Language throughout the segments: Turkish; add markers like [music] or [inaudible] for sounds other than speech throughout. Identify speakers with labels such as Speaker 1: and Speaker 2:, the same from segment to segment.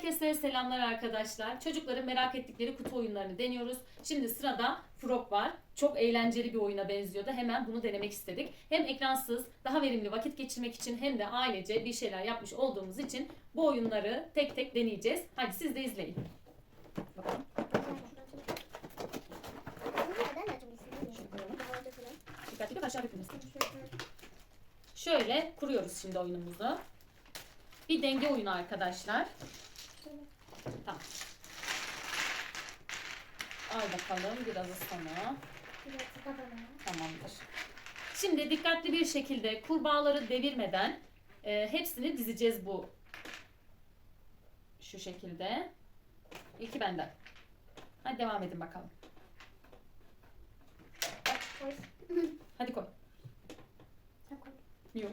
Speaker 1: Herkese selamlar arkadaşlar. Çocukların merak ettikleri kutu oyunlarını deniyoruz. Şimdi sırada Frog var. Çok eğlenceli bir oyuna benziyordu. Hemen bunu denemek istedik. Hem ekransız, daha verimli vakit geçirmek için hem de ailece bir şeyler yapmış olduğumuz için bu oyunları tek tek deneyeceğiz. Hadi siz de izleyin. Dökülmesin. Şöyle kuruyoruz şimdi oyunumuzu. Bir denge oyunu arkadaşlar. Tamam. Al bakalım biraz sana. Tamamdır. Şimdi dikkatli bir şekilde kurbağaları devirmeden e, hepsini dizeceğiz bu şu şekilde. İlki benden. Hadi devam edin bakalım. Hadi koy. Yok.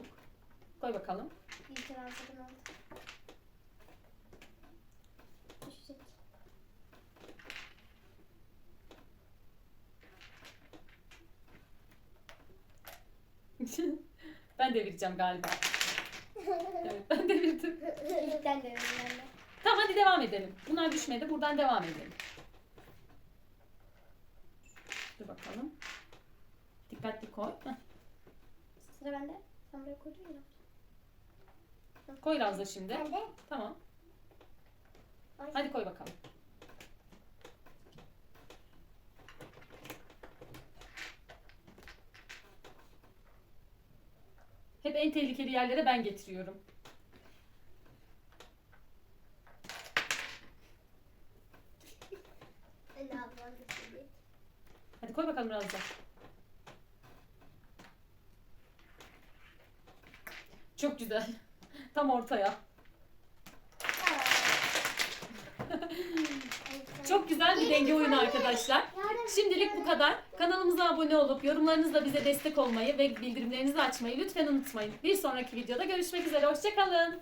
Speaker 1: Koy bakalım. ben devireceğim galiba. Evet ben devirdim. Tamam hadi devam edelim. Bunlar düşmedi. Buradan devam edelim. Dur bakalım. Dikkatli koy. Heh.
Speaker 2: Sıra bende. Sen buraya koydun ya.
Speaker 1: Koy Razda şimdi.
Speaker 2: Ben de.
Speaker 1: Tamam.
Speaker 2: Ay.
Speaker 1: Hadi koy bakalım. Hep en tehlikeli yerlere ben getiriyorum. Hadi koy bakalım Razda. Çok güzel. [laughs] Tam ortaya. [laughs] Çok güzel bir denge oyunu arkadaşlar. Şimdilik bu kadar. Kanalımıza abone olup yorumlarınızla bize destek olmayı ve bildirimlerinizi açmayı lütfen unutmayın. Bir sonraki videoda görüşmek üzere. Hoşçakalın.